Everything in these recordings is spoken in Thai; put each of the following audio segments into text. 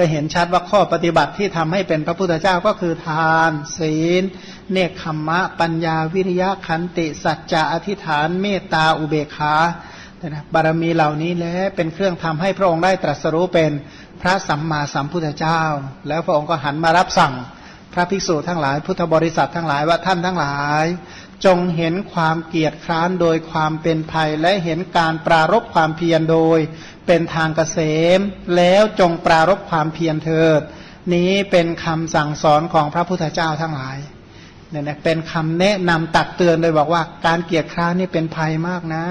ก็เห็นชัดว่าข้อปฏิบัติที่ทำให้เป็นพระพุทธเจ้าก็คือทาน ศีล เนคขมมะ ปัญญาวิริยะขันติ สัจจะอธิษฐาน เมตตาอุเบกขานะบารมีเหล่านี้แหละเป็นเครื่องทำให้พระองค์ได้ตรัสรู้เป็นพระสัมมาสัมพุทธเจ้า แล้วพระองค์ก็หันมารับสั่งพระภิกษุทั้งหลายพุทธบริษัททั้งหลายว่าท่านทั้งหลาย จงเห็นความเกียจคร้านโดยความเป็นภัยและเห็นการปรารบความเพียรโดย เป็นทางเกษม แล้วจงปรารบความเพียรเถิด นี้เป็นคำสั่งสอนของพระพุทธเจ้าทั้งหลายเนี่ยนะเป็นคำแนะนำตักเตือนโดยบอกว่าการเกียจคร้านนี่เป็นภัยมากนะ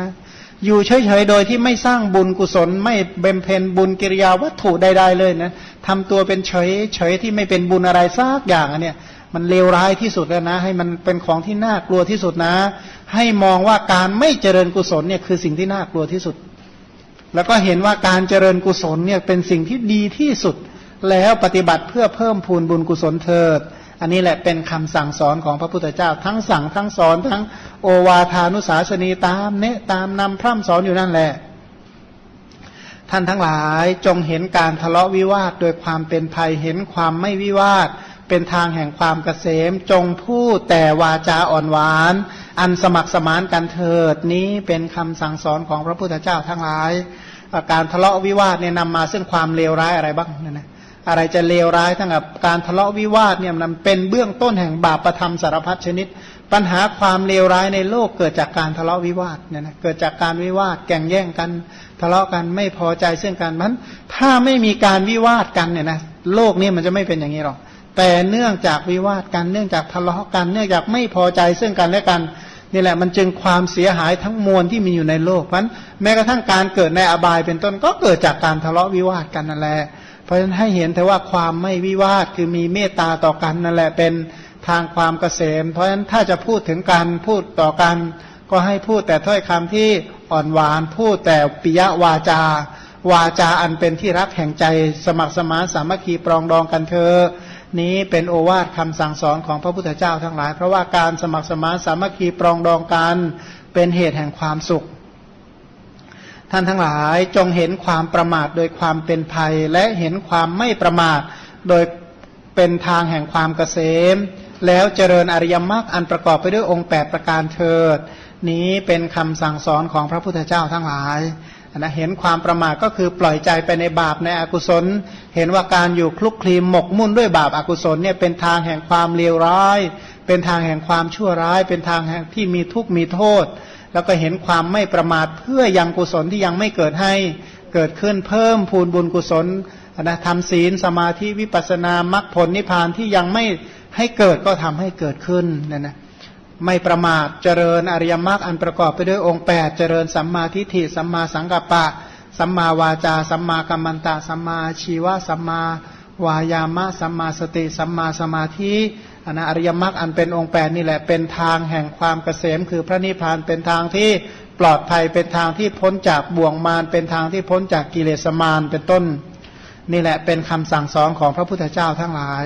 อยู่เฉยๆโดยที่ไม่สร้างบุญกุศล ไม่เบมเพนบุญกิริยาวัตถุใดๆเลยนะทำตัวเป็นเฉยเฉยที่ไม่เป็นบุญอะไรซากอย่างอันเนี้ยมันเลวร้ายที่สุดแล้วนะ ให้มันเป็นของที่น่ากลัวที่สุดนะ ให้มองว่าการไม่เจริญกุศลเนี่ยคือสิ่งที่น่ากลัวที่สุด แล้วก็เห็นว่าการเจริญกุศลเนี่ยเป็นสิ่งที่ดีที่สุด แล้วปฏิบัติเพื่อเพิ่มพูนบุญกุศลเถิด อันนี้แหละเป็นคำสั่งสอนของพระพุทธเจ้า ทั้งสั่งทั้งสอนทั้งโอวาทานุสาสนีตามเนะตามนำพร่ำสอนอยู่นั่นแหละ ท่านทั้งหลายจงเห็นการทะเลาะวิวาทโดยความเป็นภัยเห็นความไม่วิวาทเป็นทางแห่งความเกษมจงพูดแต่วาจาอ่อนหวาน อันสมัครสมานกันเถิดนี้เป็นคำสั่งสอนของพระพุทธเจ้าทั้งหลาย การทะเลาะวิวาทเนี่ยนำมาซึ่งความเลวร้ายอะไรบ้างเนี่ยนะอะไรจะเลวร้ายทั้งกับการทะเลาะวิวาทเนี่ยมันเป็นเบื้องต้นแห่งบาปประธรรมสารพัดชนิด ปัญหาความเลวร้ายในโลกเกิดจากการทะเลาะวิวาทเนี่ยนะเกิดจากการวิวาทแก่งแย่งกันทะเลาะกันไม่พอใจซึ่งกันมันถ้าไม่มีการวิวาทกันเนี่ยนะโลกนี้มันจะไม่เป็นอย่างนี้หรอกแต่เนื่องจากวิวาทกันเนื่องจากทะเลาะกัน เนื่องจากไม่พอใจซึ่งกันและกัน นี่แหละมันจึงความเสียหายทั้งมวลที่มีอยู่ในโลกเพราะแม้กระทั่งการเกิดในอบายเป็นต้นก็เกิดจากการทะเลาะวิวาทกันนั่นแหละเพราะฉะนั้นให้เห็นแต่ว่าความไม่วิวาทคือมีเมตตาต่อกันนั่นแหละเป็นทางความเกษม เพราะฉะนั้นถ้าจะพูดถึงการพูดต่อกัน ก็ให้พูดแต่ถ้อยคำที่อ่อนหวานพูดแต่ปิยวาจา วาจาอันเป็นที่รักแห่งใจสมัครสมานสามัคคีปรองดองกันเธอ นี้เป็นโอวาทคำสั่งสอนของพระพุทธเจ้าทั้งหลาย เพราะว่าการสมัครสมานสามัคคีปรองดองกันเป็นเหตุแห่งความสุข ท่านทั้งหลายจงเห็นความประมาทโดยความเป็นภัย และเห็นความไม่ประมาทโดยเป็นทางแห่งความเกษม แล้วเจริญอริยมรรคอันประกอบไปด้วยองค์แปดประการเถิด นี้เป็นคำสั่งสอนของพระพุทธเจ้าทั้งหลาย นะเห็นความประมาทก็คือปล่อยใจไปในบาปในอกุศล เห็นว่าการอยู่คลุกคลีหมกมุ่นด้วยบาปอากุศลเนี่ยเป็นทางแห่งความเลวร้าย เป็นทางแห่งความชั่วร้าย เป็นทางแห่งที่มีทุกข์มีโทษ แล้วก็เห็นความไม่ประมาทเพื่อยังกุศลที่ยังไม่เกิดให้เกิดขึ้นเพิ่มพูนบุญกุศลนะทำศีลสมาธิวิปัสสนามรรคผลนิพพานที่ยังไม่ให้เกิดก็ทำให้เกิดขึ้นนะนะ ไม่ประมาทเจริญอริยมรรคอันประกอบไปด้วยองค์แปดเจริญสัมมาทิฏฐิสัมมาสังกัปปะ สัมมาวาจา สัมมากัมมันตะ สัมมาชีวะสัมมาวายามะสัมมาสติสัมมาสมาธิอนะอริยมรรคอันเป็นองค์แปดนี่แหละเป็นทางแห่งความเกษม คือพระนิพพานเป็นทางที่ปลอดภัยเป็นทางที่พ้นจากบ่วงมารเป็นทางที่พ้นจากกิเลสมารเป็นต้น นี่แหละเป็นคำสั่งสอนของพระพุทธเจ้าทั้งหลาย